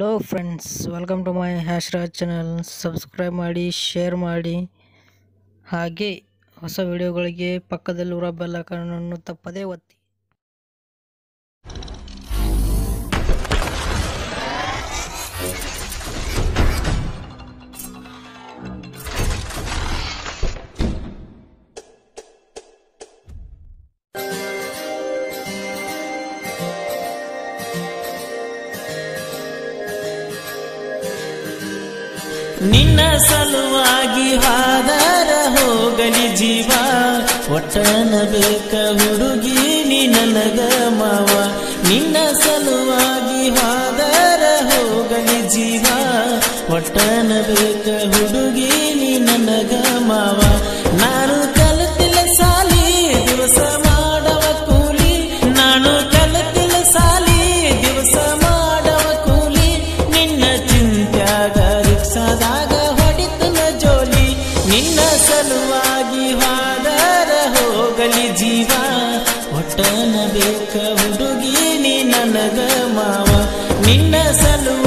Hello friends welcome to my Hashraj channel subscribe ಮಾಡಿ share ಮಾಡಿ. ಹಾಗೆ ಹೊಸ ವಿಡಿಯೋಗಳಿಗೆ ಪಕ್ಕದಲ್ಲಿರುವ ಬೆಲ್ ಐಕಾನನ್ನು ತಪ್ಪದೇ ಒತ್ತಿ. ನಿನ್ನ ಸಲುವಾಗಿ ಹಾದರ ಹೋಗಲಿ ಜೀವ. ಒಟ್ಟನ ಬೇಕ ಹುಡುಗಿ ನನಗ ಮಾವ. ನಿನ್ನ ಸಲುವಾಗಿ ಹಾದರ ಹೋಗಲಿ ಜೀವ. ಒಟ್ಟನ ಬೇಕ ಹುಡುಗಿ ನನಗ ಮಾವ. ಸಲುವಾಗಿ ಹಾದರ ಹೋಗಲಿ ಜೀವ. ಒಟ್ಟನ ಬೇಕ ಹುಡುಗಿ ನೀ ನನಗ ಮಾವ. ನಿನ್ನ ಸಲುವಾಗಿ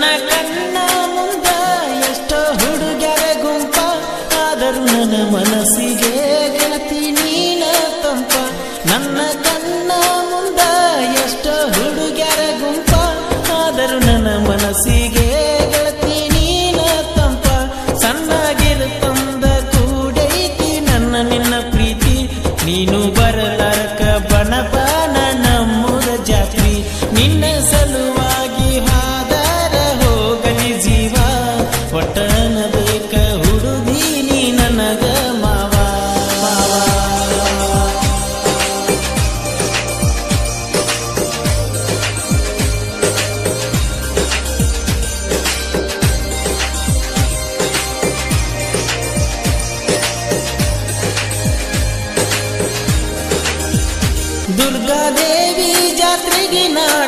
ನನ್ನ ಕಣ್ಣ ಮುಂದ ಎಷ್ಟೋ ಹುಡುಗರ ಗುಂಪ ಆದರೂ ನನ್ನ ಮನಸ್ಸಿಗೆ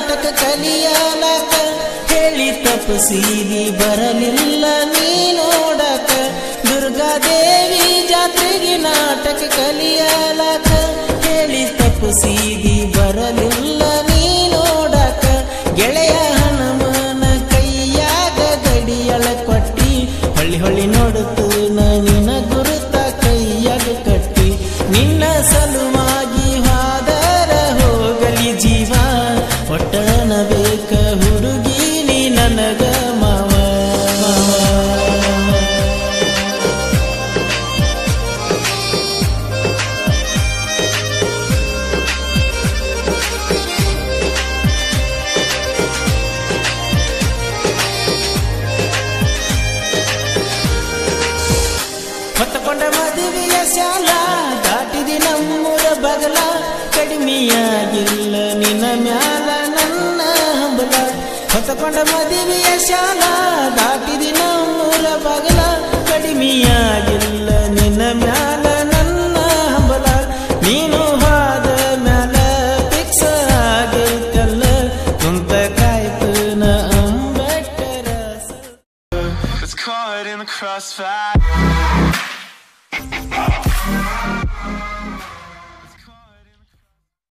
ನಾಟಕ ಕಲಿಯಲಕ ಹೇಳಿ ತಪಸೀದಿ ಬರಲಿಲ್ಲ ನೀ ನೋಡಕ. ದುರ್ಗಾದೇವಿ ಜಾತ್ರೆಗೆ ನಾಟಕ ಕಲಿಯಲಕ ಹೇಳಿ ತಪಸೀದಿ ಬರಲಿಲ್ಲ ನೀ ನೋಡಕ. ಗೆಳೆಯ ಹನುಮನ ಕೈಯಾಗ ಗಡಿಯಳ ಕೊಟ್ಟಿ. ಹೊಳ್ಳಿ ಹೊಳ್ಳಿ ನೋಡುತ್ತು ನಿನ್ನ ಗುರುತ ಕೈಯಾಗ ಕಟ್ಟಿ. ನಿನ್ನ ಸಲುವಾಗಿ ಕಡಿಮೆಯಾಗಿಲ್ಲ. ನಿನ್ನ ಮ್ಯಾಲ ನನ್ನ ಹಂಬಲ. ಹೊತ್ತಕೊಂಡ ಮದುವೆಯ ಶಾಲ, ದಾಟಿದಿ ನಮ್ಮೂರ ಬಗಲ. ಕಡಿಮೆಯಾಗಿಲ್ಲ. ನಿನ್ನ ಮ್ಯಾಲ ನನ್ನ ಹಂಬಲ. ನೀನು ಹಾದ ಮ್ಯಾಲ ಫಿಕ್ಸ್ ಆಗೈತಲ್ಲ ಕುಂತ ಕಾಯ್ತು ನ ಅಂಬೆಟ್ಟರ It's caught in the crossfire.